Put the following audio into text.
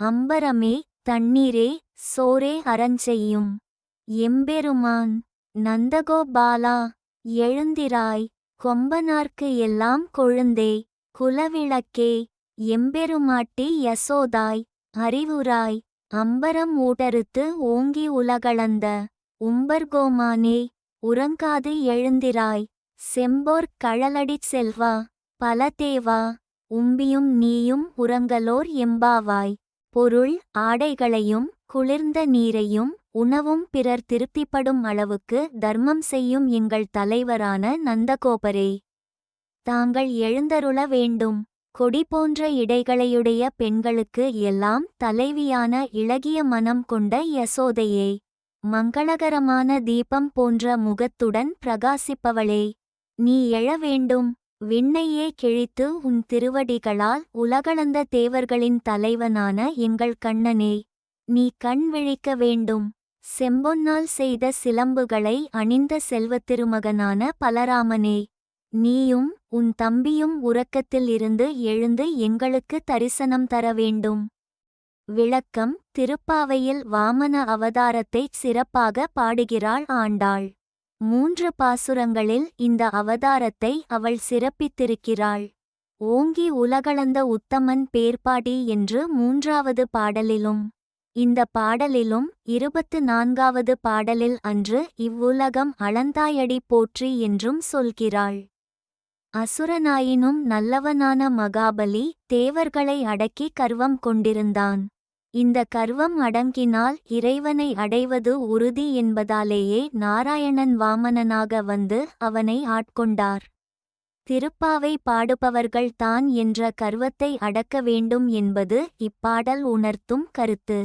அம்பரமே தண்ணீரே சோரே அறஞ்செய்யும் எம்பெருமான் நந்தகோபாலா எழுந்திராய் கொம்பனார்க்கு எல்லாம் கொழுந்தே குலவிளக்கே எம்பெருமாட்டி யசோதாய் அறிவுராய் அம்பரம் ஊடறுத்து ஓங்கி உலகளந்த உம்பர்கோமானே உறங்காது எழுந்திராய் செம்போர் கழலடிச் செல்வா பலதேவா உம்பியும் நீயும் உறங்கலோர் எம்பாவாய். பொருள் ஆடைகளையும் குளிர்ந்த நீரையும் உணவும் பிறர் திருப்திப்படும் அளவுக்கு தர்மம் செய்யும் எங்கள் தலைவரான நந்தகோபரே. தாங்கள் எழுந்தருள வேண்டும். கொடி போன்ற இடைகளையுடைய பெண்களுக்கு எல்லாம் தலைவியான இளகிய மனம் கொண்ட யசோதையே. மங்களகரமான தீபம் போன்ற முகத்துடன் பிரகாசிப்பவளே. நீ எழ வேண்டும். விண்ணையே கிழித்து உன் திருவடிகளால் உலகளந்த தேவர்களின் தலைவனான எங்கள் கண்ணனே நீ கண் விழிக்க வேண்டும். செம்பொன்னால் செய்த சிலம்புகளை அணிந்த செல்வத்திருமகனான பலராமனே நீயும் உன் தம்பியும் உறக்கத்தில் இருந்து எழுந்து எங்களுக்கு தரிசனம் தர வேண்டும். விளக்கம் திருப்பாவையில் வாமன அவதாரத்தைச் சிறப்பாக பாடுகிறாள் ஆண்டாள். மூன்று பாசுரங்களில் இந்த அவதாரத்தை அவள் சிறப்பித்திருக்கிறாள். ஓங்கி உலகளந்த உத்தமன் பேர்பாடி என்று மூன்றாவது பாடலிலும். இந்த பாடலிலும் இருபத்து நான்காவது பாடலில் அன்று இவ்வுலகம் அளந்தாயடி போற்றி என்றும் சொல்கிறாள். அசுரனாயினும் நல்லவனான மகாபலி தேவர்களை அடக்கி கர்வம் கொண்டிருந்தான். இந்த கர்வம் அடங்கினால் இறைவனை அடைவது உறுதி என்பதாலேயே நாராயணன் வாமனனாக வந்து அவனை ஆட்கொண்டார். திருப்பாவை பாடுபவர்கள் தான் என்ற கர்வத்தை அடக்க வேண்டும் என்பது இப்பாடல் உணர்த்தும் கருத்து.